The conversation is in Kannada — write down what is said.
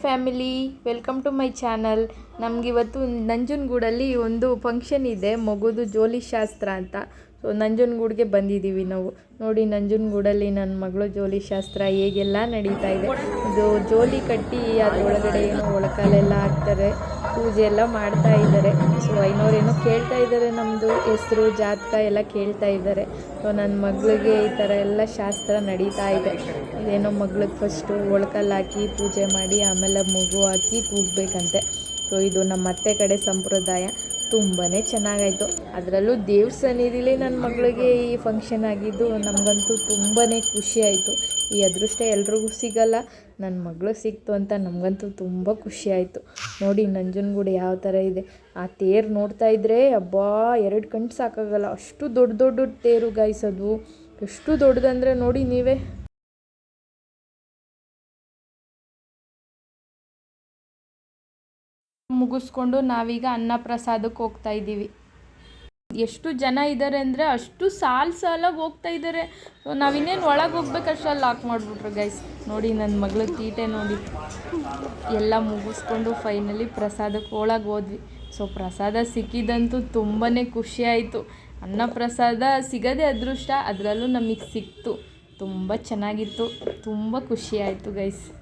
Family, welcome to my channel. ನಮಗಿವತ್ತು ನಂಜನಗೂಡಲ್ಲಿ ಒಂದು ಫಂಕ್ಷನ್ ಇದೆ, ಮಗುದು ಜೋಲಿ ಶಾಸ್ತ್ರ ಅಂತ. ಸೊ, ನಂಜನಗೂಡ್ಗೆ ಬಂದಿದ್ದೀವಿ ನಾವು. ನೋಡಿ, ನಂಜನಗೂಡಲ್ಲಿ ನನ್ನ ಮಗಳು ಜೋಲಿ ಶಾಸ್ತ್ರ ಹೇಗೆಲ್ಲ ನಡೀತಾ ಇದೆ. ಇದು ಜೋಲಿ ಕಟ್ಟಿ ಅದರೊಳಗಡೆ ಏನೋ ಒಳಕಾಲೆಲ್ಲ ಹಾಕ್ತಾರೆ, ಪೂಜೆ ಎಲ್ಲ ಮಾಡ್ತಾ ಇದ್ದಾರೆ. ಸೊ ಐನೋರೇನೋ ಕೇಳ್ತಾ ಇದ್ದಾರೆ ನಮ್ಮದು ಹೆಸರು, ಜಾತಕ ಎಲ್ಲ ಕೇಳ್ತಾ ಇದ್ದಾರೆ. ಸೊ ನನ್ನ ಮಗಳಿಗೆ ಈ ಥರ ಎಲ್ಲ ಶಾಸ್ತ್ರ ನಡೀತಾ ಇದೆ. ಇದೇನೋ ಮಗಳಿಗೆ ಫಸ್ಟು ಒಳ್ಕಲ್ಲಿ ಹಾಕಿ ಪೂಜೆ ಮಾಡಿ, ಆಮೇಲೆ ಮಗು ಹಾಕಿ ತೂಗಬೇಕಂತೆ ಸೊ ಇದು ನಮ್ಮ ಅತ್ತೆ ಕಡೆ ಸಂಪ್ರದಾಯ. ತುಂಬಾ ಚೆನ್ನಾಗಾಯಿತು. ಅದರಲ್ಲೂ ದೇವ್ರ ಸನ್ನಿಧಿಲಿ ನನ್ನ ಮಗಳಿಗೆ ಈ ಫಂಕ್ಷನ್ ಆಗಿದ್ದು ನಮಗಂತೂ ತುಂಬಾ ಖುಷಿ ಆಯಿತು. ಈ ಅದೃಷ್ಟ ಎಲ್ರಿಗೂ ಸಿಗಲ್ಲ. ನನ್ನ ಮಗಳು ಸಿಕ್ತು ಅಂತ ನಮಗಂತೂ ತುಂಬ ಖುಷಿ ಆಯಿತು. ನೋಡಿ ನಂಜನಗೂಡು ಯಾವ ಥರ ಇದೆ. ಆ ತೇರು ನೋಡ್ತಾ ಇದ್ದರೆ ಅಬ್ಬಾ, ಎರಡು ಕಣ್ಣು ಸಾಕಾಗಲ್ಲ. ಅಷ್ಟು ದೊಡ್ಡ ದೊಡ್ಡ ತೇರು ಗಾಯಿಸೋದು ಎಷ್ಟು ದೊಡ್ಡದಂದರೆ ನೋಡಿ ನೀವೇ. ಮುಗಿಸ್ಕೊಂಡು ನಾವೀಗ ಅನ್ನ ಪ್ರಸಾದಕ್ಕೆ ಹೋಗ್ತಾ ಇದ್ದೀವಿ. ಎಷ್ಟು ಜನ ಇದ್ದಾರೆ ಅಂದರೆ ಅಷ್ಟು ಸಾಲು ಸಾಲಾಗಿ ಹೋಗ್ತಾ ಇದ್ದಾರೆ ಸೊ ನಾವಿನ್ನೇನು ಒಳಗೆ ಹೋಗ್ಬೇಕಷ್ಟು ಅಲ್ಲಿ ಲಾಕ್ ಮಾಡಿಬಿಟ್ರು ಗೈಸ್ ನೋಡಿ ನನ್ನ ಮಗಳ ತೀಟೆ ನೋಡಿ. ಎಲ್ಲ ಮುಗಿಸ್ಕೊಂಡು ಫೈನಲಿ ಪ್ರಸಾದಕ್ಕೆ ಒಳಗೆ ಹೋದ್ವಿ. ಸೊ ಪ್ರಸಾದ ಸಿಕ್ಕಿದಂತೂ ತುಂಬಾ ಖುಷಿ ಆಯಿತು. ಅನ್ನ ಪ್ರಸಾದ ಸಿಗೋದೇ ಅದೃಷ್ಟ, ಅದರಲ್ಲೂ ನಮಗೆ ಸಿಕ್ತು. ತುಂಬ ಚೆನ್ನಾಗಿತ್ತು. ತುಂಬ ಖುಷಿ ಆಯಿತು ಗೈಸ್